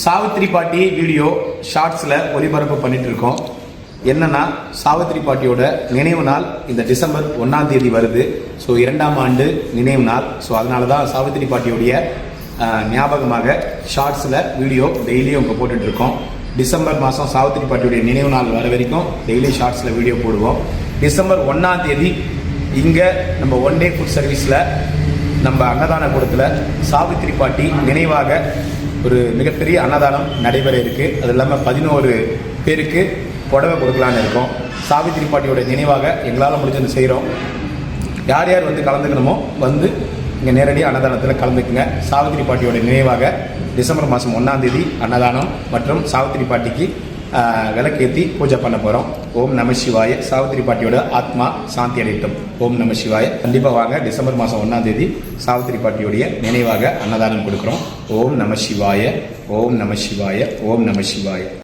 சாவித்திரி பாட்டி வீடியோ ஷார்ட்ஸில் ஒளிபரப்பு பண்ணிட்டு இருக்கோம் என்னன்னா சாவித்திரி பாட்டியோட நினைவு நாள் இந்த டிசம்பர் ஒன்றாம் தேதி வருது. ஸோ இரண்டாம் ஆண்டு நினைவு நாள். ஸோ அதனால தான் சாவித்திரி பாட்டியோடைய ஞாபகமாக ஷார்ட்ஸில் வீடியோ டெய்லியும் இப்போ போட்டுட்ருக்கோம் டிசம்பர் மாதம் சாவித்திரி பாட்டியுடைய நினைவு நாள் வர வரைக்கும் டெய்லி ஷார்ட்ஸில் வீடியோ போடுவோம். டிசம்பர் ஒன்றாம் தேதி இங்கே நம்ம ஒன் டே ஃபுட் சர்வீஸில் நம்ம அன்னதான கூடத்தில் சாவித்திரி பாட்டி நினைவாக ஒரு மிகப்பெரிய அன்னதானம் நடைபெற இருக்கு. அது இல்லாமல் பதினோரு பேருக்கு புடவை கொடுக்கலான்னு இருக்கோம். சாவித்திரி பாட்டியோட நினைவாக எங்களால் முடிஞ்சது செய்கிறோம் யார் யார் வந்து கலந்துக்கணுமோ வந்து இங்கே நேரடியாக அன்னதானத்தில் கலந்துக்குங்க. சாவித்திரி பாட்டியோட நினைவாக டிசம்பர் மாதம் ஒன்றாம் தேதி அன்னதானம் மற்றும் சாவித்திரி பாட்டிக்கு விளக்கேற்றி விளக்கேத்தி பூஜை பண்ண போகிறோம் ஓம் நம சிவாய. சாவித்திரி பாட்டியோட ஆத்மா சாந்தி அடையட்டும். ஓம் நம சிவாய. கண்டிப்பாக வாங்க டிசம்பர் மாதம் ஒன்றாம் தேதி சாவித்திரி பாட்டியோடைய நினைவாக அன்னதானம் கொடுக்குறோம். ஓம் நம சிவாய. ஓம் நம சிவாய. ஓம் நம சிவாய.